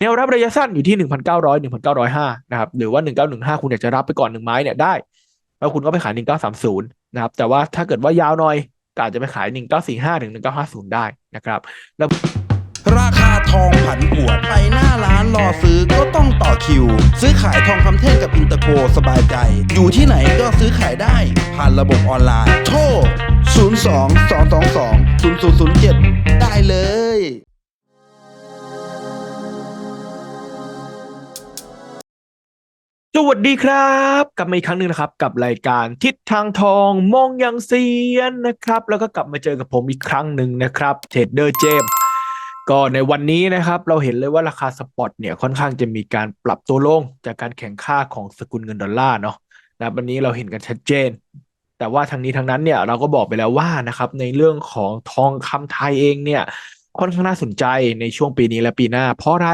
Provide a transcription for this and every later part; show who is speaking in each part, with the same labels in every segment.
Speaker 1: แนวรับระยะสั้นอยู่ที่ 1,900 1,905นะครับหรือว่า 1915 คุณอยากจะรับไปก่อนหนึ่งไม้เนี่ยได้ แล้วคุณก็ไปขาย 1930นะครับแต่ว่าถ้าเกิดว่ายาวหน่อยก็อาจจะไปขาย 1945ถึง1950 ได้นะครับแล้ว
Speaker 2: ราคาทองผันผวนไปหน้าร้านรอซื้อก็ต้องต่อคิว ซื้อขายทองคำเท่งกับอินเตอร์โกสบายใจ อยู่ที่ไหนก็ซื้อขายได้ ผ่านระบบออนไลน์ โทร 02 222 0007 ได้เลย
Speaker 1: สวัสดีครับกลับมาอีกครั้งหนึ่งนะครับ กับรายการทิศทางทองมองยังเซียนนะครับ แล้วก็กลับมาเจอกับผมอีกครั้งหนึ่งนะครับเทรดเดอร์เจมก็ในวันนี้นะครับ เราเห็นเลยว่าราคาสปอตเนี่ยค่อนข้างจะมีการปรับตัวลงจากการแข่งค่าของสกุลเงินดอลลาร์เนาะนะวันนี้เราเห็นกันชัดเจน แต่ว่าทางนี้ทางนั้นเนี่ยเราก็บอกไปแล้วว่านะครับในเรื่องของทองคำไทยเองเนี่ย ค่อนข้างน่าสนใจในช่วงปีนี้และปีหน้า เพราะอะไร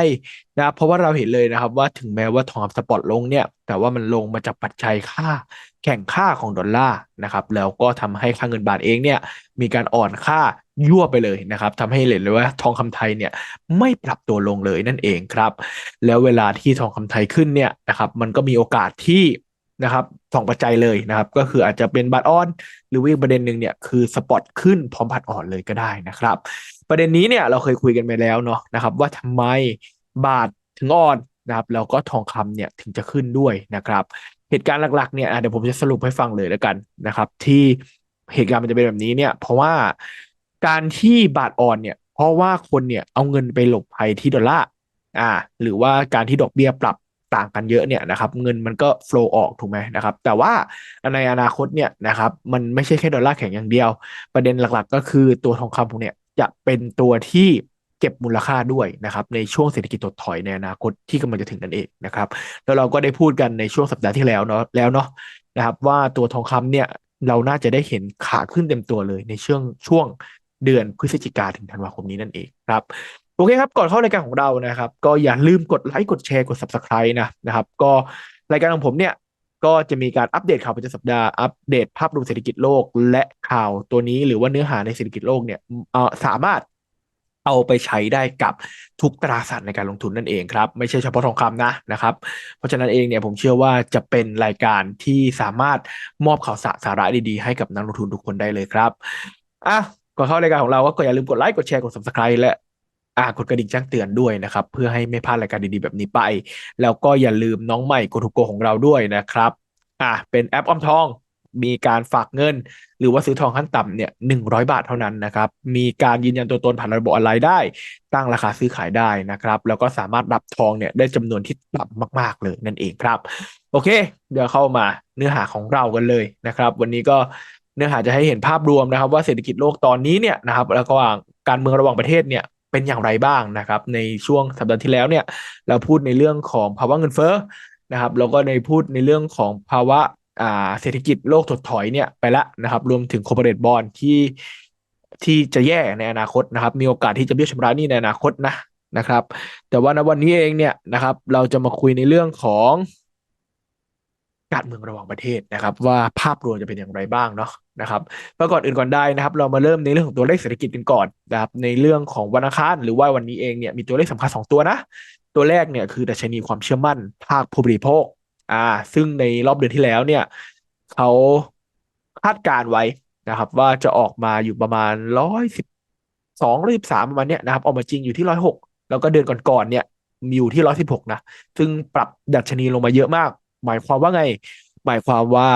Speaker 1: นะครับเพราะว่าเราเห็นเลยนะครับว่าถึงแม้ว่าทองคำสปอตลงเนี่ย แต่ว่ามันลงมาจากปัจจัยค่าแข่งค่าของดอลลาร์นะครับแล้วก็ทำให้ค่าเงินบาทเองเนี่ยมีการอ่อนค่ายั่วไปเลยนะครับทำให้เห็นเลยว่าทองคำไทยเนี่ยไม่ปรับตัวลงเลยนั่นเองครับ แล้วเวลาที่ทองคำไทยขึ้นเนี่ยนะครับมันก็มีโอกาสที่ นะครับสองปัจจัยเลยนะครับ ก็คืออาจจะเป็นบาทอ่อน หรือว่าอีกประเด็นหนึ่งเนี่ยคือสปอตขึ้นพร้อมบาทอ่อนเลยก็ได้นะครับ ประเด็นนี้เนี่ยเราเคยคุยกันไปแล้วเนาะนะครับ ว่าทำไมบาทถึงอ่อนนะครับแล้วก็ทองคำเนี่ยถึงจะขึ้นด้วยนะครับ เหตุการณ์หลักๆเนี่ยเดี๋ยวผมจะสรุปให้ฟังเลยแล้วกันนะครับ ที่เหตุการณ์มันจะเป็นแบบนี้เนี่ย เพราะว่าการที่บาทอ่อนเนี่ย เพราะว่าคนเนี่ยเอาเงินไปหลบภัยที่ดอลลาร์อ่า หรือว่าการที่ดอกเบี้ยปรับ ต่างกันเยอะเนี่ยนะครับเงินมันก็ flow ออกถูกไหมนะครับแต่ว่าในอนาคตเนี่ยนะครับมันไม่ใช่แค่ดอลลาร์แข็งอย่างเดียว ประเด็นหลักๆ ก็คือตัวทองคำพวกเนี่ยจะเป็นตัวที่เก็บมูลค่าด้วยนะครับในช่วงเศรษฐกิจถดถอยในอนาคตที่กำลังจะถึงนั่นเองนะครับแล้วเราก็ได้พูดกันในช่วงสัปดาห์ที่แล้วเนาะแล้วเนาะนะครับว่าตัวทองคำเนี่ยเราน่าจะได้เห็นขาขึ้นเต็มตัวเลยในช่วงช่วงเดือนพฤศจิกาถึงธันวาคมนี้นั่นเองครับ โอเคครับ ก่อนเข้ารายการของเรานะครับ ก็อย่าลืมกดไลค์กดแชร์กด subscribe นะนะครับ ก็รายการของผมเนี่ยก็จะมีการอัปเดตข่าวประจำสัปดาห์อัปเดตภาพรวมเศรษฐกิจโลกและข่าวตัวนี้หรือว่าเนื้อหาในเศรษฐกิจโลกเนี่ยเออสามารถเอาไปใช้ได้กับทุกตราสารในการลงทุนนั่นเองครับ ไม่ใช่เฉพาะทองคำนะนะครับ เพราะฉะนั้นเองเนี่ยผมเชื่อว่าจะเป็นรายการที่สามารถมอบข่าวสารสาระดีๆ ให้กับนักลงทุนทุกคนได้เลยครับอะก่อนเข้ารายการของเราก็อย่าลืมกดไลค์กดแชร์กด subscribe และ อ่ากดกระดิ่งแจ้งเตือนด้วยนะครับ เพื่อให้ไม่พลาดรายการดีๆแบบนี้ไป แล้วก็อย่าลืมน้องใหม่โกทุโกของเราด้วยนะครับอ่าเป็นแอปออมทองมีการฝากเงิน หรือว่าซื้อทองขั้นต่ำเนี่ยหนึ่งร้อยบาทเท่านั้นนะครับ มีการยืนยันตัวตนผ่านระบบออนไลน์ได้ ตั้งราคาซื้อขายได้นะครับ แล้วก็สามารถรับทองเนี่ยได้จำนวนที่ต่ำมาก ๆ เลยนั่นเองครับ โอเค เดี๋ยวเข้ามาเนื้อหาของเรากันเลยนะครับ วันนี้ก็เนื้อหาจะให้เห็นภาพรวมนะครับ ว่าเศรษฐกิจโลกตอนนี้เนี่ยนะครับแล้วก็การเมืองระหว่างประเทศเนี่ย เป็นอย่างไรบ้างนะครับ ในช่วงสัปดาห์ที่แล้วเนี่ย เราพูดในเรื่องของภาวะเงินเฟ้อนะครับ แล้วก็ในพูดในเรื่องของภาวะเศรษฐกิจโลกถดถอยเนี่ยไปละนะครับ รวมถึง corporate bond ที่ที่จะแย่ในอนาคตนะครับ มีโอกาสที่จะเบี้ยวชำระหนี้ในอนาคตนะนะครับ แต่ว่าในวันนี้เองเนี่ยนะครับ เราจะมาคุยในเรื่องของ การเมืองระหว่างประเทศนะครับ ว่าภาพรวมจะเป็นอย่างไรบ้างเนาะนะครับเมื่อก่อนอื่นก่อนได้นะครับ เรามาเริ่มในเรื่องของตัวเลขเศรษฐกิจกันก่อนนะครับในเรื่องของวันอังคารหรือว่าวันนี้เองเนี่ยมีตัวเลขสำคัญสองตัวนะ ตัวแรกเนี่ยคือดัชนีความเชื่อมั่นภาคผู้บริโภคอ่าซึ่งในรอบเดือนที่แล้วเนี่ยเขาคาดการไว้นะครับ ว่าจะออกมาอยู่ประมาณร้อยสิบสองร้อยสิบสามประมาณเนี้ยนะครับออกมาจริงอยู่ที่ร้อยหกแล้วก็เดือนก่อนๆเนี่ยมีอยู่ที่ร้อยสิบหกนะซึ่งปรับดัชนีลงมาเยอะมาก หมายความว่าไง หมายความว่า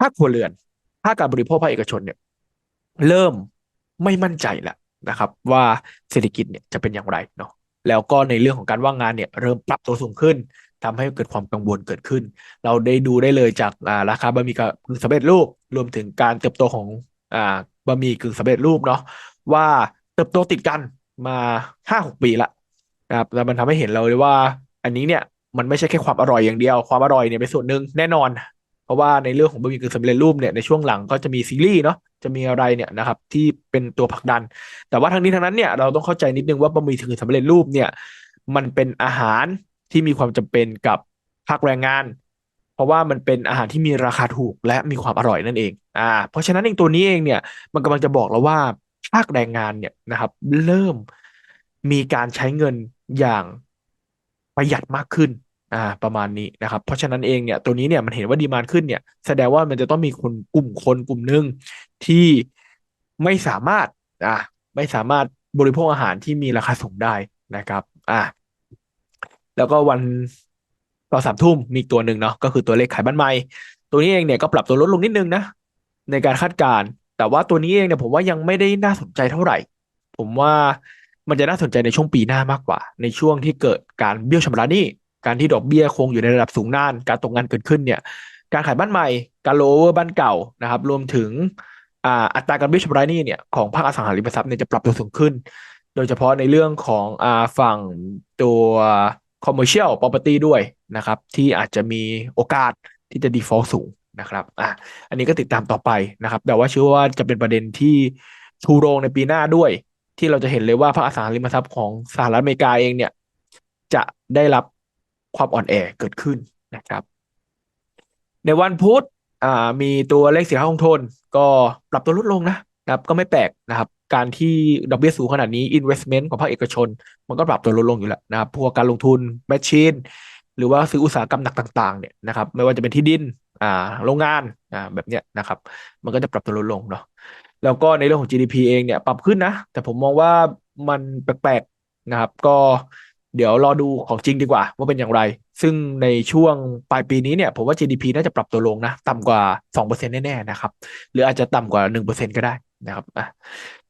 Speaker 1: ภาคครัวเรือนภาคการบริโภคภาคเอกชนเนี่ย เริ่มไม่มั่นใจแล้วนะครับ ว่าเศรษฐกิจเนี่ยจะเป็นอย่างไรเนาะแล้วก็ในเรื่องของการว่างงานเนี่ยเริ่มปรับตัวสูงขึ้นทำให้เกิดความกังวลเกิดขึ้น เราได้ดูได้เลยจาการาคาบะหมี่กึ่งสำเร็จรูป รวมถึงการเติบโตของอบะหมี่กึ่งสำเร็จรูปเนาะว่าเติบโตติดกันมาห้าหกปีละนะครับแล้วมันทำให้เห็นเราเลยว่า อันนี้เนี่ย มันไม่ใช่แค่ความอร่อยอย่างเดียว ความอร่อยเนี่ยเป็นส่วนหนึ่งแน่นอน เพราะว่าในเรื่องของบะหมี่กึ่งสำเร็จรูปเนี่ยในช่วงหลังก็จะมีซีรีส์เนาะจะมีอะไรเนี่ยนะครับที่เป็นตัวผลักดัน แต่ว่าทั้งนี้ทั้งนั้นเนี่ยเราต้องเข้าใจนิดนึงว่าบะหมี่กึ่งสำเร็จรูปเนี่ยมันเป็นอาหารที่มีความจำเป็นกับภาคแรงงาน เพราะว่ามันเป็นอาหารที่มีราคาถูกและมีความอร่อยนั่นเองอ่าเพราะฉะนั้นเองตัวนี้เองเนี่ยมันกำลังจะบอกเราว่าภาคแรงงานเนี่ยนะครับ เริ่มมีการใช้เงินอย่าง ประหยัดมากขึ้นอ่าประมาณนี้นะครับเพราะฉะนั้นเองเนี่ยตัวนี้เนี่ยมันเห็นว่าดีมานขึ้นเนี่ยแสดงว่ามันจะต้องมีคนกลุ่มคนกลุ่มหนึ่งที่ไม่สามารถอ่าไม่สามารถบริโภคอาหารที่มีราคาสูงได้นะครับอ่าแล้วก็วันตอนสามทุ่มมีตัวหนึ่งเนาะก็คือตัวเลขขายบ้านใหม่ตัวนี้เองเนี่ยก็ปรับตัวลดลงนิดนึงนะในการคาดการณ์แต่ว่าตัวนี้เองเนี่ยผมว่ายังไม่ได้น่าสนใจเท่าไหร่ ผมว่า มันจะน่าสนใจในช่วงปีหน้ามากกว่า ในช่วงที่เกิดการเบี้ยวชำระหนี้ การที่ดอกเบี้ยคงอยู่ในระดับสูงนาน การตกงานเกิดขึ้นเนี่ย การขายบ้านใหม่ การโลเวอร์บ้านเก่านะครับ รวมถึงอัตราการเบี้ยวชำระหนี้เนี่ยของภาคอสังหาริมทรัพย์เนี่ยจะปรับตัวสูงขึ้น โดยเฉพาะในเรื่องของอฝั่งตัว commercial property ด้วยนะครับ ที่อาจจะมีโอกาสที่จะ default สูงนะครับอะอันนี้ก็ติดตามต่อไปนะครับ แต่ว่าเชื่อว่าจะเป็นประเด็นที่ชูโรงในปีหน้าด้วย ที่เราจะเห็นเลยว่าภาคอสังหาริมทรัพย์ของสหรัฐอเมริกาเองเนี่ย จะได้รับความอ่อนแอเกิดขึ้นนะครับ ในวันพุธอ่ามีตัวเลขสินค้าคงทน ก็ปรับตัวลดลงนะนะครับ ก็ไม่แปลกนะครับ การที่ดอกเบี้ยสูงขนาดนี้ investment ของภาคเอกชน มันก็ปรับตัวลดลงอยู่แล้วนะครับพวกการลงทุนแมชชีนหรือว่าซื้ออุตสาหกรรมหนักต่าง ๆเนี่ยนะครับ ไม่ว่าจะเป็นที่ดินอ่าโรงงานอ่าแบบเนี้ยนะครับ มันก็จะปรับตัวลดลงเนาะ แล้วก็ในเรื่องของ GDP เองเนี่ยปรับขึ้นนะ แต่ผมมองว่ามันแปลกๆนะครับ ก็เดี๋ยวรอดูของจริงดีกว่า ว่าเป็นอย่างไร ซึ่งในช่วงปลายปีนี้เนี่ยผมว่า GDP น่าจะปรับตัวลงนะ ต่ำกว่า 2%แน่ๆนะครับ หรืออาจจะต่ำกว่า 1%ก็ได้นะครับ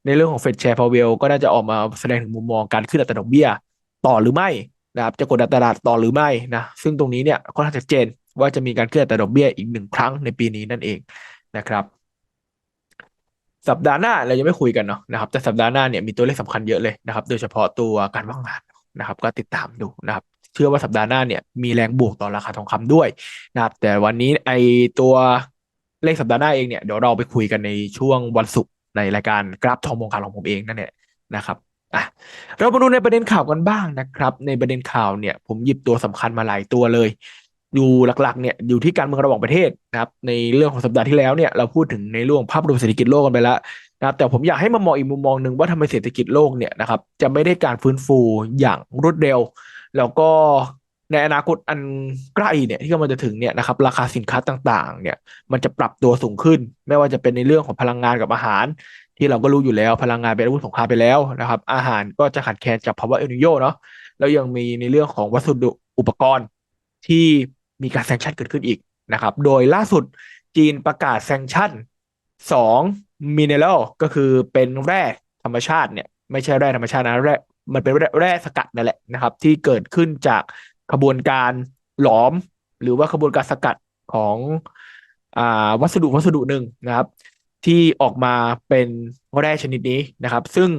Speaker 1: ในเรื่องของ Fed Chair Powell ก็น่าจะออกมาแสดงถึงมุมมองการขึ้นอัตราดอกเบี้ยต่อหรือไม่นะครับจะกดดันตลาดต่อหรือไม่นะซึ่งตรงนี้เนี่ยค่อนข้างชัดเจนว่าจะมีการขึ้นอัตราดอกเบี้ยอีกหนึ่งครั้งในปีนี้นั่นเองนะครับ สัปดาห์หน้าเรายังไม่คุยกันเนาะนะครับแต่สัปดาห์หน้าเนี่ยมีตัวเลขสำคัญเยอะเลยนะครับ โดยเฉพาะตัวการว่างงานนะครับ ก็ติดตามดูนะครับ เชื่อว่าสัปดาห์หน้าเนี่ยมีแรงบวกต่อราคาทองคำด้วยนะครับ แต่วันนี้ไอตัวเลขสัปดาห์หน้าเองเนี่ยเดี๋ยวเราไปคุยกันในช่วงวันศุกร์ในรายการกราฟทองมงคลของผมเองนั่นแหละนะครับอะเรามาดูในประเด็นข่าวกันบ้างนะครับ ในประเด็นข่าวเนี่ย ผมหยิบตัวสำคัญมาหลายตัวเลย อยู่หลักๆเนี่ยอยู่ที่การเมืองระหว่างประเทศนะครับในเรื่องของสัปดาห์ที่แล้วเนี่ยเราพูดถึงในเรื่องภาพรวมเศรษฐกิจโลกกันไปแล้วนะครับแต่ผมอยากให้มามองอีกมุมมองหนึ่งว่าทำไมเศรษฐกิจโลกเนี่ยนะครับจะไม่ได้การฟื้นฟูอย่างรวดเร็ว แล้วก็ในอนาคตอันใกล้เนี่ยที่กำลังจะถึงเนี่ยนะครับราคาสินค้าต่างๆเนี่ยมันจะปรับตัวสูงขึ้น ไม่ว่าจะเป็นในเรื่องของพลังงานกับอาหาร ที่เราก็รู้อยู่แล้วพลังงานเป็นอาวุธสงครามไปแล้วนะครับอาหารก็จะขาดแคลนจากภาวะเอลนิโยเนาะแล้วยังมีในเรื่องของวัสดุอุปกรณ์ที่ มีการแซงชั่นเกิดขึ้นอีกนะครับ โดยล่าสุดจีนประกาศแซงชั่นสองมินเนอรัลก็คือเป็นแร่ธรรมชาติเนี่ยไม่ใช่แร่ธรรมชาตินะแร่มันเป็นแร่แร่สกัดนั่นแหละนะครับ ที่เกิดขึ้นจากขบวนการหลอม หรือว่าขบวนการสกัดของอ่าวัสดุวัสดุหนึ่งนะครับ ที่ออกมาเป็นแร่ชนิดนี้นะครับ ซึ่ง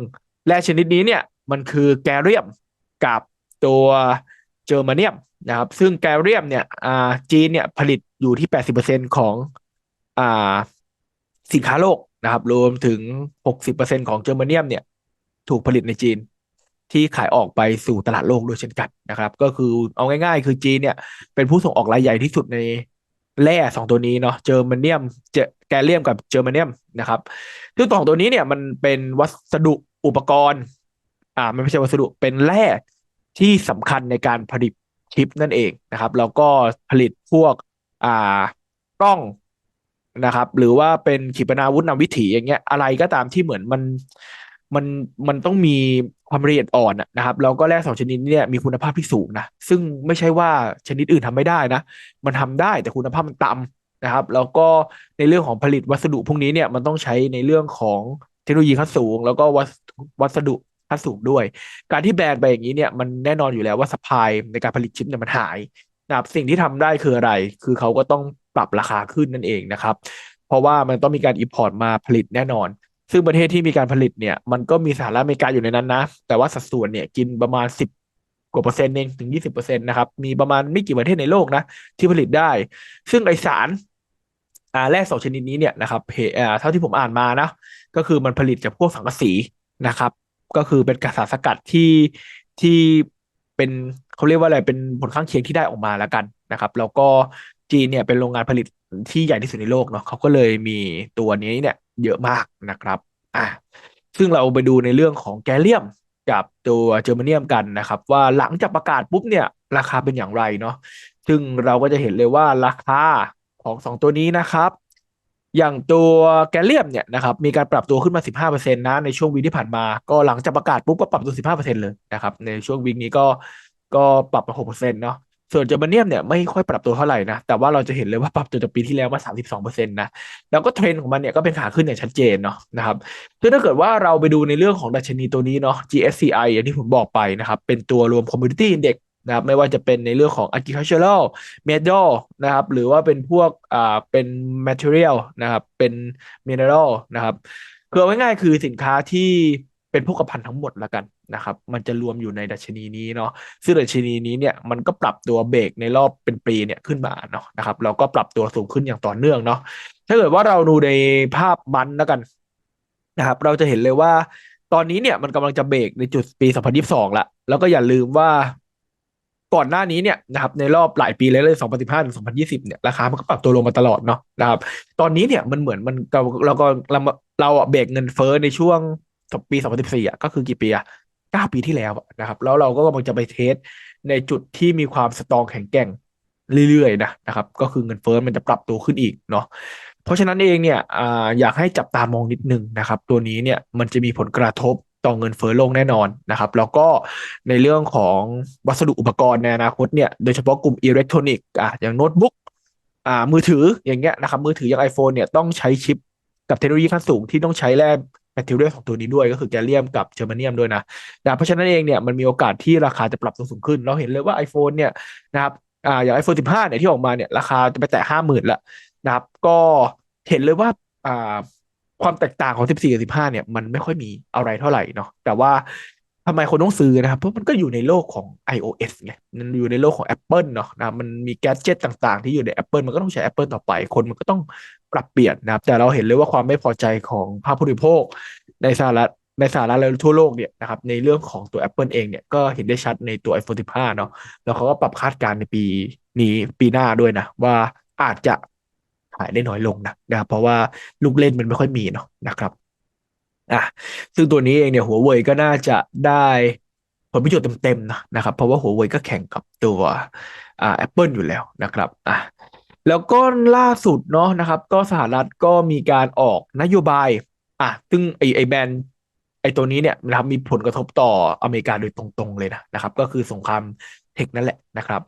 Speaker 1: แร่ชนิดนี้เนี่ยมันคือแกเรียมกับตัวเจอร์มาเนียม นะครับ ซึ่งแกเรียมเนี่ยอ่าจีนเนี่ยผลิตอยู่ที่ 80%ของอ่าสินค้าโลกนะครับ รวมถึง 60%ของเจอร์มาเนียมเนี่ย ถูกผลิตในจีนที่ขายออกไปสู่ตลาดโลกด้วยเช่นกันนะครับ ก็คือเอาง่ายๆ คือจีนเนี่ย เป็นผู้ส่งออกรายใหญ่ที่สุดในแร่สองตัวนี้เนาะเจอร์มาเนียมเจแกเลียมกับเจอร์มาเนียมนะครับซึ่งสองตัวนี้เนี่ยมันเป็นวัสดุอุปกรณ์ อ่ามันไม่ใช่วัสดุเป็นแร่ที่สำคัญในการผลิต ชิปนั่นเองนะครับ แล้วก็ผลิตพวกอ่ากล้องนะครับ หรือว่าเป็นขีปนาวุธนำวิถีอย่างเงี้ยอะไรก็ตามที่เหมือนมันมันมันต้องมีความละเอียดอ่อนนะครับแล้วก็แร่สองชนิดนี้เนี่ยมีคุณภาพที่สูงนะซึ่งไม่ใช่ว่าชนิดอื่นทำไม่ได้นะ มันทำได้แต่คุณภาพมันต่ำนะครับ แล้วก็ในเรื่องของผลิตวัสดุพวกนี้เนี่ยมันต้องใช้ในเรื่องของเทคโนโลยีขั้นสูง แล้วก็วัสวัสดุ สูงด้วย การที่แบรนด์ไปอย่างนี้เนี่ยมันแน่นอนอยู่แล้วว่าสปายในการผลิตชิปเนี่ยมันหายนะครับสิ่งที่ทำได้คืออะไร คือเขาก็ต้องปรับราคาขึ้นนั่นเองนะครับ เพราะว่ามันต้องมีการอิ p พอร์ตมาผลิตแน่นอน ซึ่งประเทศที่มีการผลิตเนี่ยมันก็มีสหรัฐอเมริกาอยู่ในนั้นนะ แต่ว่าสัดส่วนเนี่ยกินประมาณสิบกว่าเปอร์เซ็นต์เองถึงยี่สิบเปอร์เซ็นต์นะครับ มีประมาณไม่กี่ประเทศในโลกนะ ที่ผลิตได้ ซึ่งไอสารอ่าแร่สองชนิดนี้เนี่ยนะครับเพอ่าเท่าที่ผมอ่านมานะ ก็คือมันผลิตจากพวกสังกะสีนะครับ ก็คือเป็นกระสารสกัดที่ที่เป็นเขาเรียกว่าอะไรเป็นผลข้างเคียงที่ได้ออกมาแล้วกันนะครับ แล้วก็จีนเนี่ยเป็นโรงงานผลิตที่ใหญ่ที่สุดในโลกเนาะเขาก็เลยมีตัวนี้เนี่ยเยอะมากนะครับอะซึ่งเราไปดูในเรื่องของแกลเลียมกับตัวเจอร์มาเนียมกันนะครับ ว่าหลังจากประกาศปุ๊บเนี่ยราคาเป็นอย่างไรเนาะซึ่งเราก็จะเห็นเลยว่าราคาของสองตัวนี้นะครับ อย่างตัวแกลเลียมเนี่ยนะครับมีการปรับตัวขึ้นมา 15%นะในช่วงวีคที่ผ่านมา ก็หลังจากประกาศปุ๊บก็ปรับตัว 15%เลยนะครับในช่วงวีคนี้ก็ก็ปรับมา 6%เนาะส่วนเจอร์มาเนียมเนี่ยไม่ค่อยปรับตัวเท่าไหร่นะ แต่ว่าเราจะเห็นเลยว่าปรับตัวจากปีที่แล้วมา 32%นะ แล้วก็เทรนด์ของมันเนี่ยก็เป็นขาขึ้นอย่างชัดเจนเนาะนะครับคือถ้าเกิดว่าเราไปดูในเรื่องของดัชนีตัวนี้เนาะ GSCI อย่างที่ผมบอกไปนะครับ เป็นตัวรวม Commodity Index นะครับไม่ว่าจะเป็นในเรื่องของ agricultural metal นะครับหรือว่าเป็นพวกอ่าเป็น material นะครับเป็น mineral นะครับคือง่ายๆคือสินค้าที่เป็นพวกพันทั้งหมดแล้วกันนะครับมันจะรวมอยู่ในดัชนีนี้เนาะซึ่งดัชนีนี้เนี่ยมันก็ปรับตัวเบรกในรอบเป็นปีเนี่ยขึ้นมาเนาะนะครับเราก็ปรับตัวสูงขึ้นอย่างต่อเนื่องเนาะถ้าเกิดว่าเราดูในภาพมันแล้วกันนะครับเราจะเห็นเลยว่าตอนนี้เนี่ยมันกำลังจะเบรกในจุดปี 2022ละแล้วก็อย่าลืมว่า ก่อนหน้านี้เนี่ยนะครับในรอบหลายปีเลยเลย2015ถึง2020เนี่ยราคามันก็ปรับตัวลงมาตลอดเนาะนะครับ ตอนนี้เนี่ยมันเหมือนมันเราเราก็เราเราเบรกเงินเฟ้อในช่วงปี 2014อะก็คือกี่ปีอะเก้าปีที่แล้วนะครับ แล้วเราก็กำลังจะไปเทสในจุดที่มีความสตรองแข็งแกร่งเรื่อยๆนะนะครับ ก็คือเงินเฟ้อมันจะปรับตัวขึ้นอีกเนาะเพราะฉะนั้นเองเนี่ยออยากให้จับตามองนิดนึงนะครับ ตัวนี้เนี่ยมันจะมีผลกระทบ ต่อเงินเฟ้อโลกแน่นอนนะครับ แล้วก็ในเรื่องของวัสดุอุปกรณ์ในอนาคตเนี่ยโดยเฉพาะกลุ่มอิเล็กทรอนิกส์อะอย่างโน้ตบุ๊กอ่ามือถืออย่างเงี้ยนะครับมือถืออย่าง iPhone เนี่ยต้องใช้ชิปกับเทคโนโลยีขั้นสูงที่ต้องใช้แร่แมทเทียลของตัวนี้ด้วยก็คือแกลเลียมกับเจอร์มาเนียมด้วยนะนะเพราะฉะนั้นเองเนี่ยมันมีโอกาสที่ราคาจะปรับตัวสูงขึ้น เราเห็นเลยว่า iPhone เนี่ยนะครับอ่าอย่าง iPhone 15เนี่ยที่ออกมาเนี่ยราคาจะไปแตะห้าหมื่นละนะครับก็เห็นเลยว่าอ่า ความแตกต่างของ 14 กับ 15 เนี่ยมันไม่ค่อยมีอะไรเท่าไหร่เนาะแต่ว่าทำไมคนต้องซื้อนะครับ เพราะมันก็อยู่ในโลกของ iOS ไงมันอยู่ในโลกของ Apple เนาะนะมันมีแกจ็ตต่างๆ ที่อยู่ใน Apple มันก็ต้องใช้ Apple ต่อไป คนมันก็ต้องปรับเปลี่ยนนะครับ แต่เราเห็นเลยว่าความไม่พอใจของภาคผู้บริโภค ในสหรัฐในสหรัฐและทั่วโลกเนี่ยนะครับในเรื่องของตัว Apple เองเนี่ยก็เห็นได้ชัดในตัว iPhone 15 เนาะแล้วเขาก็ปรับคาดการณ์ในปีนี้ปีหน้าด้วยนะว่าอาจจะายได้น้อยลงนะนะครับเพราะว่าลูกเล่นมันไม่ค่อยมีเนาะนะครับอะซึ่งตัวนี้เองเนี่ยหัวเว่ยก็น่าจะได้ผลประโยชน์เต็มๆนะนะครับเพราะว่าหัวเว่ยก็แข่งกับตัวอ่า Apple อยู่แล้วนะครับอะแล้วก็ล่าสุดเนาะนะครับ ก็สหรัฐก็มีการออกนโยบายอะซึ่งไอไอแบนไอตัวนี้เนี่ยนะครับมีผลกระทบต่ออเมริกาโดยตรงๆเลยนะนะครับ ก็คือสงคราม เทคนั่นแหละนะครับ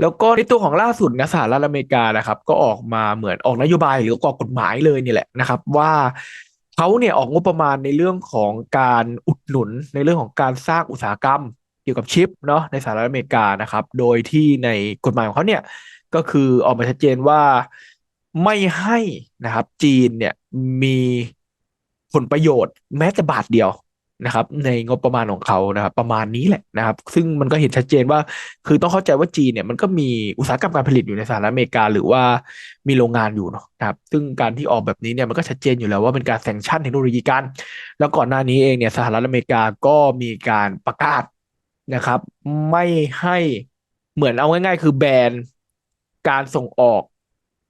Speaker 1: แล้วก็ในตัวของล่าสุดนะสหรัฐอเมริกานะครับ ก็ออกมาเหมือนออกนโยบายหรือออกกฎหมายเลยนี่แหละนะครับ ว่าเขาเนี่ยออกงบประมาณในเรื่องของการอุดหนุนในเรื่องของการสร้างอุตสาหกรรมเกี่ยวกับชิปเนาะในสหรัฐอเมริกานะครับ โดยที่ในกฎหมายของเขาเนี่ยก็คือออกมาชัดเจนว่าไม่ให้นะครับจีนเนี่ยมีผลประโยชน์แม้แต่บาทเดียว นะครับในงบประมาณของเขานะครับประมาณนี้แหละนะครับ ซึ่งมันก็เห็นชัดเจนว่า คือต้องเข้าใจว่าจีนเนี่ยมันก็มีอุตสาหกรรมการผลิตอยู่ในสหรัฐอเมริกา หรือว่ามีโรงงานอยู่เนาะครับซึ่งการที่ออกแบบนี้เนี่ยมันก็ชัดเจนอยู่แล้วว่าเป็นการแซงชั่นเทคโนโลยีกัน แล้วก่อนหน้านี้เองเนี่ยสหรัฐอเมริกาก็มีการประกาศนะครับ ไม่ให้เหมือนเอาง่ายๆ คือแบนการส่งออก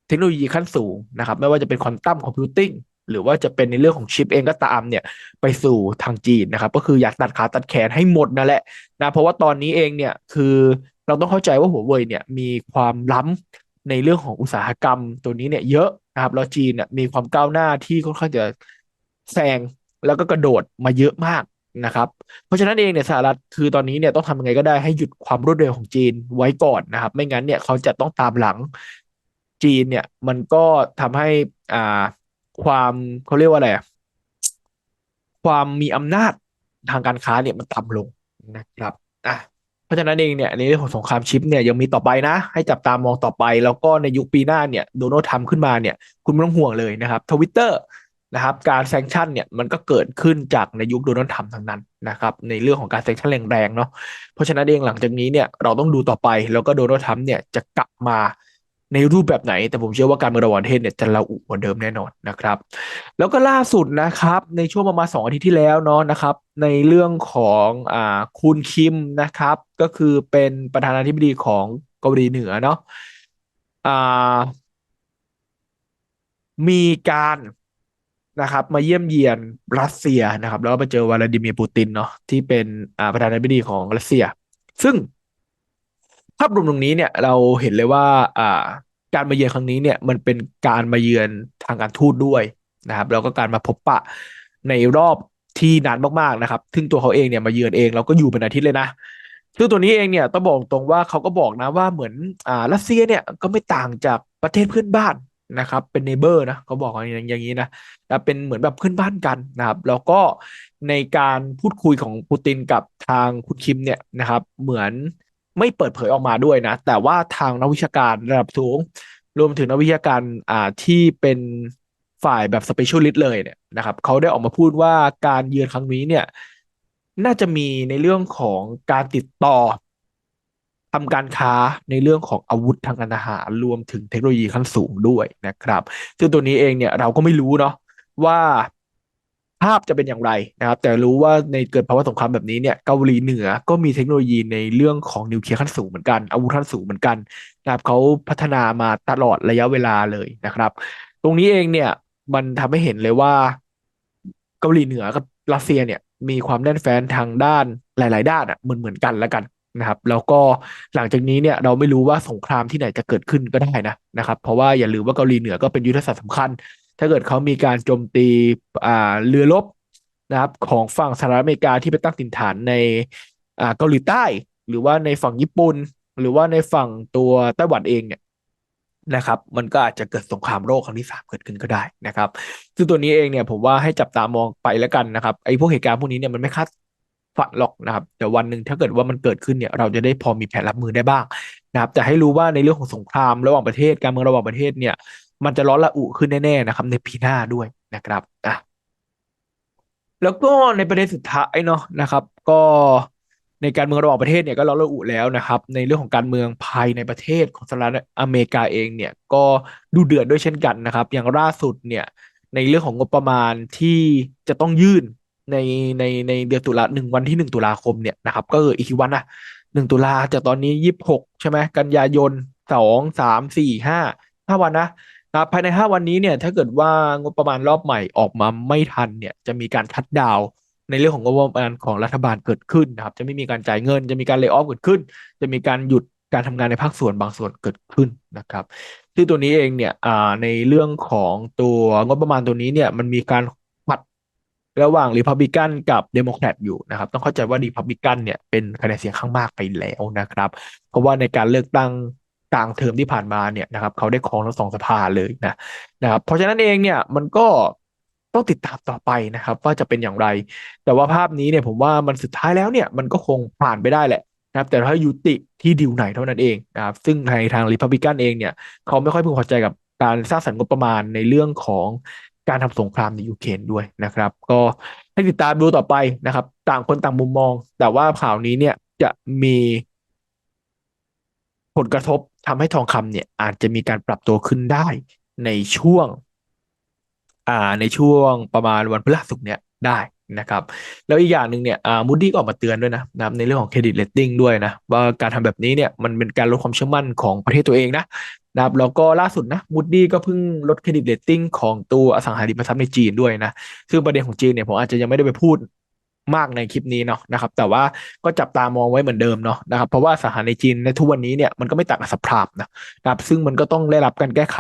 Speaker 1: เทคโนโลยีขั้นสูงนะครับ ไม่ว่าจะเป็นควอนตัมคอมพิวติ้ง หรือว่าจะเป็นในเรื่องของชิปเองก็ตามเนี่ยไปสู่ทางจีนนะครับ ก็คืออยากตัดขาตัดแขนให้หมดนั่นแหละนะเพราะว่าตอนนี้เองเนี่ยคือเราต้องเข้าใจว่าหัวเว่ยเนี่ยมีความล้ำในเรื่องของอุตสาหกรรมตัวนี้เนี่ยเยอะนะครับแล้วจีนเนี่ยมีความก้าวหน้าที่ค่อนข้างจะแซงแล้วก็กระโดดมาเยอะมากนะครับ เพราะฉะนั้นเองเนี่ยสหรัฐคือตอนนี้เนี่ยต้องทำยังไงก็ได้ให้หยุดความรวดเร็วของจีนไว้ก่อนนะครับ ไม่งั้นเนี่ยเขาจะต้องตามหลังจีนเนี่ยมันก็ทำให้อ่า ความเขาเรียกว่าอะไรอะความมีอำนาจทางการค้าเนี่ยมันต่ำลงนะครับอะเพราะฉะนั้นเองเนี่ยในเรื่องของสงครามชิปเนี่ยยังมีต่อไปนะ ให้จับตามองต่อไป แล้วก็ในยุคปีหน้าเนี่ยโดนัลด์ทรัมป์ขึ้นมาเนี่ย คุณไม่ต้องห่วงเลยนะครับทวิตเตอร์นะครับการแซงชั่นเนี่ยมันก็เกิดขึ้นจากในยุคโดนัลด์ทรัมป์ทั้งนั้นนะครับในเรื่องของการแซงชั่นแรงๆเนาะเพราะฉะนั้นเองหลังจากนี้เนี่ยเราต้องดูต่อไปแล้วก็โดนัลด์ทรัมป์เนี่ยจะกลับมา ในรูปแบบไหน แต่ผมเชื่อว่าการเมืองระหว่างประเทศเนี่ยจะระอุกว่าเดิมแน่นอนนะครับ แล้วก็ล่าสุดนะครับ ในช่วงประมาณสองอาทิตย์ที่แล้วเนาะนะครับ ในเรื่องของอ่าคุณคิมนะครับ ก็คือเป็นประธานาธิบดีของเกาหลีเหนือเนาะอ่ามีการนะครับ มาเยี่ยมเยียนรัสเซียนะครับ แล้วก็ไปเจอวลาดิเมียร์ปูตินเนาะที่เป็นอ่าประธานาธิบดีของรัสเซีย ซึ่ง ภาพรวมตรงนี้เนี่ยเราเห็นเลยว่าอ่าการมาเยือนครั้งนี้เนี่ยมันเป็นการมาเยือนทางการทูตด้วยนะครับแล้วก็การมาพบปะในรอบที่นานมากๆนะครับ ซึ่งตัวเขาเองเนี่ยมาเยือนเองเราก็อยู่เป็นอาทิตย์เลยนะซึ่งตัวนี้เองเนี่ยต้องบอกตรงว่าเขาก็บอกนะว่าเหมือนอ่ารัสเซียเนี่ยก็ไม่ต่างจากประเทศเพื่อนบ้านนะครับ เป็นเนเบอร์นะเขาบอกอย่างอย่างนี้นะนะเป็นเหมือนแบบเพื่อนบ้านกันนะครับ แล้วก็ในการพูดคุยของปูตินกับทางคุณคิมเนี่ยนะครับ เหมือน ไม่เปิดเผยออกมาด้วยนะ แต่ว่าทางนักวิชาการระดับสูง รวมถึงนักวิชาการอ่าที่เป็นฝ่ายแบบสเปเชียลิสต์เลยเนี่ยนะครับเขาได้ออกมาพูดว่าการเยือนครั้งนี้เนี่ย น่าจะมีในเรื่องของการติดต่อทำการค้าในเรื่องของอาวุธทางการทหารรวมถึงเทคโนโลยีขั้นสูงด้วยนะครับ ซึ่งตัวนี้เองเนี่ยเราก็ไม่รู้เนาะว่า ภาพจะเป็นอย่างไรนะครับ แต่รู้ว่าในเกิดภาวะสงครามแบบนี้เนี่ยเกาหลีเหนือก็มีเทคโนโลยีในเรื่องของนิวเคลียร์ขั้นสูงเหมือนกันอาวุธขั้นสูงเหมือนกันนะครับเขาพัฒนามาตลอดระยะเวลาเลยนะครับ ตรงนี้เองเนี่ยมันทำให้เห็นเลยว่า เกาหลีเหนือกับรัสเซียเนี่ย มีความแน่นแฟ้นทางด้านหลาย ๆ ด้านอะเหมือนเหมือนกันแล้วกันนะครับ แล้วก็หลังจากนี้เนี่ยเราไม่รู้ว่าสงครามที่ไหนจะเกิดขึ้นก็ได้นะนะครับ เพราะว่าอย่าลืมว่าเกาหลีเหนือก็เป็นยุทธศาสตร์สำคัญ ถ้าเกิดเขามีการโจมตีอ่าเรือรบนะครับของฝั่งสหรัฐอเมริกาที่ไปตั้งถิ่นฐานในอ่าเกาหลีใต้ หรือว่าในฝั่งญี่ปุ่น หรือว่าในฝั่งตัวไต้หวันเองเนี่ยนะครับ มันก็อาจจะเกิดสงครามโลกครั้งที่สามเกิดขึ้นก็ได้นะครับ ซึ่งตัวนี้เองเนี่ยผมว่าให้จับตามองไปแล้วกันนะครับไอ้พวกเหตุการณ์พวกนี้เนี่ยมันไม่คาดฝันหรอกนะครับ แต่วันหนึ่งถ้าเกิดว่ามันเกิดขึ้นเนี่ยเราจะได้พอมีแผนรับมือได้บ้างนะครับแต่ให้รู้ว่าในเรื่องของสงครามระหว่างประเทศการเมืองระหว่างประเทศเนี่ย มันจะร้อนระอุขึ้นแน่ๆนะครับ ในปีหน้าด้วยนะครับอะแล้วก็ในประเด็นสุดท้ายเนาะนะครับ ก็ในการเมืองระหว่างประเทศเนี่ยก็ร้อนระอุแล้วนะครับ ในเรื่องของการเมืองภายในประเทศของสหรัฐอเมริกาเองเนี่ยก็ดูเดือดด้วยเช่นกันนะครับ อย่างล่าสุดเนี่ยในเรื่องของงบประมาณที่จะต้องยื่นในในในเดือนตุลาหนึ่งวันที่หนึ่งตุลาคมเนี่ยนะครับ ก็คืออีกทีวันนะหนึ่งตุลาจากตอนนี้ยี่สิบหกใช่ไหมกันยายนสองสามสี่ห้าห้าวันนะ ครับภายใน 5 วันนี้เนี่ยถ้าเกิดว่างบประมาณรอบใหม่ออกมาไม่ทันเนี่ยจะมีการคัดดาวในเรื่องของงบประมาณของรัฐบาลเกิดขึ้นนะครับ จะไม่มีการจ่ายเงิน จะมีการเลิกออฟเกิดขึ้น จะมีการหยุดการทำงานในภาคส่วนบางส่วนเกิดขึ้นนะครับซึ่งตัวนี้เองเนี่ยในเรื่องของตัวงบประมาณตัวนี้เนี่ยมันมีการปัดระหว่างริพับลิกันกับเดโมแครตอยู่นะครับ ต้องเข้าใจว่าริพับลิกันเนี่ยเป็นคะแนนเสียงข้างมากไปแล้วนะครับ เพราะว่าในการเลือกตั้ง กลางเทอมที่ผ่านมาเนี่ยนะครับเขาได้ครองทั้งสองสภาเลยนะนะครับเพราะฉะนั้นเองเนี่ยมันก็ต้องติดตามต่อไปนะครับ ว่าจะเป็นอย่างไร แต่ว่าภาพนี้เนี่ยผมว่ามันสุดท้ายแล้วเนี่ยมันก็คงผ่านไปได้แหละนะครับแต่ถ้ายุติที่ดิวไหนเท่านั้นเองนะครับซึ่งในทางริพับลิกันเองเนี่ยเขาไม่ค่อยพึงพอใจกับการสร้างสรรค์งบประมาณในเรื่องของการทำสงครามในยูเครนด้วยนะครับ ก็ให้ติดตามดูต่อไปนะครับ ต่างคนต่างมุมมอง แต่ว่าข่าวนี้เนี่ยจะมี ผลกระทบทำให้ทองคำเนี่ยอาจจะมีการปรับตัวขึ้นได้ในช่วง อ่าในช่วงประมาณวันพฤหัสศุกร์เนี่ยได้นะครับ แล้วอีกอย่างหนึ่งเนี่ยมูดี้ก็ออกมาเตือนด้วยนะนะในเรื่องของเครดิตเรตติ้งด้วยนะ ว่าการทำแบบนี้เนี่ยมันเป็นการลดความเชื่อมั่นของประเทศตัวเองนะนะครับแล้วก็ล่าสุดนะมูดี้ก็เพิ่งลดเครดิตเรตติ้งของตัวอสังหาริมทรัพย์ในจีนด้วยนะ ซึ่งประเด็นของจีนเนี่ยผมอาจจะยังไม่ได้ไปพูด มากในคลิปนี้เนาะนะครับ แต่ว่าก็จับตามองไว้เหมือนเดิมเนาะนะครับ เพราะว่าสถานในจีนในทุกวันนี้เนี่ยมันก็ไม่ต่างกับสภาพนะนะครับ ซึ่งมันก็ต้องได้รับการแก้ไข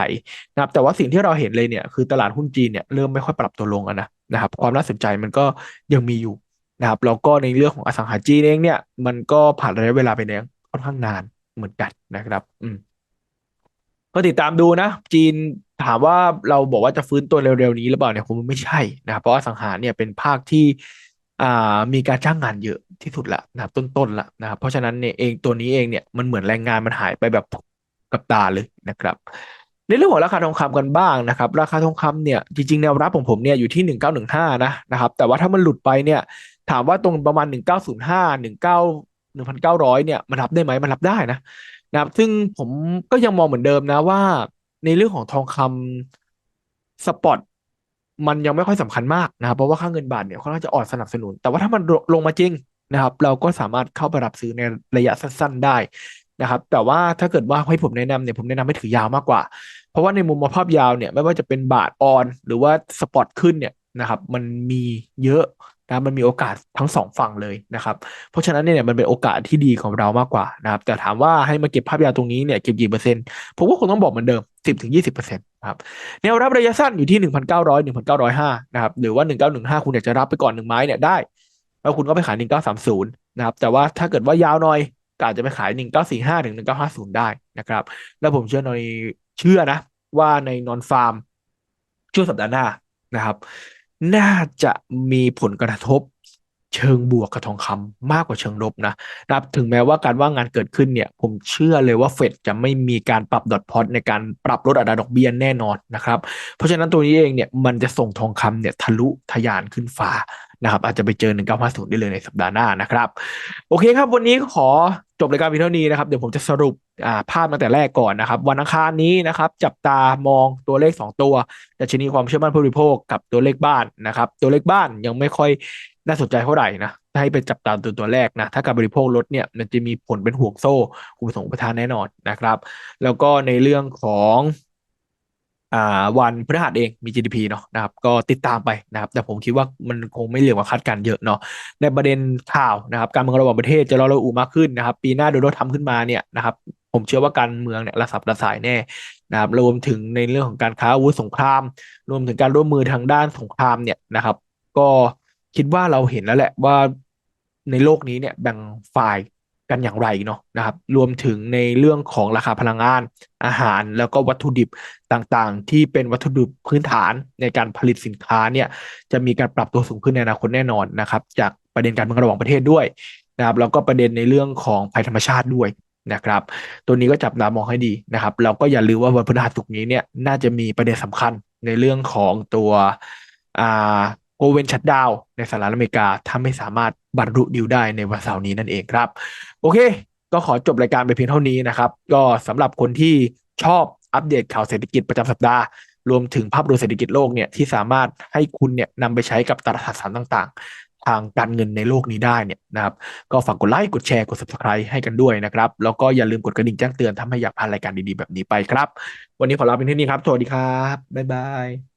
Speaker 1: นะครับ แต่ว่าสิ่งที่เราเห็นเลยเนี่ยคือตลาดหุ้นจีนเนี่ยเริ่มไม่ค่อยปรับตัวลงนะนะครับ ความน่าสนใจมันก็ยังมีอยู่นะครับแล้วก็ในเรื่องของอสังหาจีนเองเนี่ย มันก็ผ่านระยะเวลาไปแล้วค่อนข้างนานเหมือนกันนะครับ อืมก็ติดตามดูนะ จีนถามว่าเราบอกว่าจะฟื้นตัวเร็วๆนี้หรือเปล่าเนี่ยคงไม่ใช่นะครับเพราะว่าสังหาเนี่ยเป็นภาคที่ อ่ามีการจ้างงานเยอะที่สุดละนะครับต้นๆละนะครับเพราะฉะนั้นเนี่ยเองตัวนี้เองเนี่ยมันเหมือนแรงงานมันหายไปแบบกับตาเลยนะครับ ในเรื่องของราคาทองคำกันบ้างนะครับ ราคาทองคำเนี่ยจริงๆแนวรับของผมเนี่ยอยู่ที่หนึ่งเก้าหนึ่งห้านะนะครับ แต่ว่าถ้ามันหลุดไปเนี่ย ถามว่าตรงประมาณหนึ่งเก้าศูนย์ห้าหนึ่งเก้าหนึ่งพันเก้าร้อยเนี่ยมันรับได้ไหมมันรับได้นะนะครับ ซึ่งผมก็ยังมองเหมือนเดิมนะว่า ในเรื่องของทองคำสปอต มันยังไม่ค่อยสำคัญมากนะครับเพราะว่าค่าเงินบาทเนี่ยค่อนข้างจะอ่อนสนับสนุน แต่ว่าถ้ามันลงมาจริงนะครับ เราก็สามารถเข้าไปรับซื้อในระยะสั้น ๆได้นะครับ แต่ว่าถ้าเกิดว่าให้ผมแนะนำเนี่ยผมแนะนำให้ถือยาวมากกว่า เพราะว่าในมุมมองภาพยาวเนี่ยไม่ว่าจะเป็นบาทออน หรือว่าสปอตขึ้นเนี่ยนะครับ มันมีเยอะ นะมันมีโอกาสทั้งสองฝั่งเลยนะครับเพราะฉะนั้นเนี่ยมันเป็นโอกาสที่ดีของเรามากกว่านะครับแต่ถามว่าให้มาเก็บภาพยาวตรงนี้เนี่ยเก็บกี่เปอร์เซ็นต์ผมก็คงต้องบอกเหมือนเดิม 10ถึง20เปอร์เซ็นต์ครับแนวรับระยะสั้นอยู่ที่ 1,900 1,905นะครับหรือว่า 1915 คุณอยากจะรับไปก่อนหนึ่งไม้เนี่ยได้ แล้วคุณก็ไปขาย 1930นะครับแต่ว่าถ้าเกิดว่ายาวหน่อยก็อาจจะไปขาย 1945ถึง1950 ได้นะครับแล้วผมเชื่อในเชื่อนะว่าในนอนฟาร์มช่วงสัปดาห์หน้านะครับ น่าจะมีผลกระทบเชิงบวกกับทองคำมากกว่าเชิงลบนะนะครับถึงแม้ว่าการว่างงานเกิดขึ้นเนี่ยผมเชื่อเลยว่าเฟดจะไม่มีการปรับดอทพอตในการปรับลดอัตราดอกเบี้ยแน่นอนนะครับเพราะฉะนั้นตัวนี้เองเนี่ยมันจะส่งทองคำเนี่ยทะลุทะยานขึ้นฟ้านะครับอาจจะไปเจอ 1950 ได้เลยในสัปดาห์หน้านะครับ โอเคครับวันนี้ก็ขอ จบรายการเพียงเท่านี้นะครับเดี๋ยวผมจะสรุปอ่าภาพตั้งแต่แรกก่อนนะครับ วันอังคารนี้นะครับ จับตามองตัวเลข 2 ตัวดัชนีความเชื่อมั่นผู้บริโภคกับตัวเลขบ้านนะครับ ตัวเลขบ้านยังไม่ค่อยน่าสนใจเท่าไหร่นะให้ไปจับตามตัวตัวแรกนะ ถ้าการบริโภคลดเนี่ยมันจะมีผลเป็นห่วงโซ่อุปสงค์อุปทานแน่นอนนะครับ แล้วก็ในเรื่องของ อ่าวันพฤหัสเองมี GDP เนาะนะครับก็ติดตามไปนะครับ แต่ผมคิดว่ามันคงไม่เหลือมาคาดการเยอะเนาะในประเด็นข่าวนะครับ การเมืองระหว่างประเทศจะรอระอุมากขึ้นนะครับ ปีหน้าโดนัลด์ทรัมป์ขึ้นมาเนี่ยนะครับผมเชื่อว่าการเมืองเนี่ยระสับระสายแน่นะครับรวมถึงในเรื่องของการค้าอาวุธสงคราม รวมถึงการร่วมมือทางด้านสงครามเนี่ยนะครับ ก็คิดว่าเราเห็นแล้วแหละว่าในโลกนี้เนี่ยแบ่งฝ่าย กันอย่างไรเนาะนะครับ รวมถึงในเรื่องของราคาพลังงาน อาหารแล้วก็วัตถุดิบต่างๆ ที่เป็นวัตถุดิบพื้นฐานในการผลิตสินค้าเนี่ยจะมีการปรับตัวสูงขึ้นในอนาคตแน่นอนนะครับ จากประเด็นการเมืองระหว่างประเทศด้วยนะครับแล้วก็ประเด็นในเรื่องของภัยธรรมชาติด้วยนะครับ ตัวนี้ก็จับตามองให้ดีนะครับ เราก็อย่าลืมว่าวันพฤหัสศุกร์นี้เนี่ยน่าจะมีประเด็นสำคัญในเรื่องของตัวอ่า โกเวนชัดดาวในสหรัฐอเมริกาถ้าไม่สามารถบรรลุดีลได้ในวันเสาร์นี้นั่นเองครับ โอเค ก็ขอจบรายการไปเพียงเท่านี้นะครับ ก็สำหรับคนที่ชอบอัปเดตข่าวเศรษฐกิจประจำสัปดาห์ รวมถึงภาพรวมเศรษฐกิจโลกเนี่ยที่สามารถให้คุณเนี่ยนำไปใช้กับตลาดสารต่างๆทางการเงินในโลกนี้ได้เนี่ยนะครับ ก็ฝากกดไลค์กดแชร์กด subscribe ให้กันด้วยนะครับ แล้วก็อย่าลืมกดกระดิ่งแจ้งเตือนทำให้อยากพลาดรายการดีๆ แบบนี้ไปครับ วันนี้ขอลาไปที่นี่ครับ สวัสดีครับ บ๊ายบาย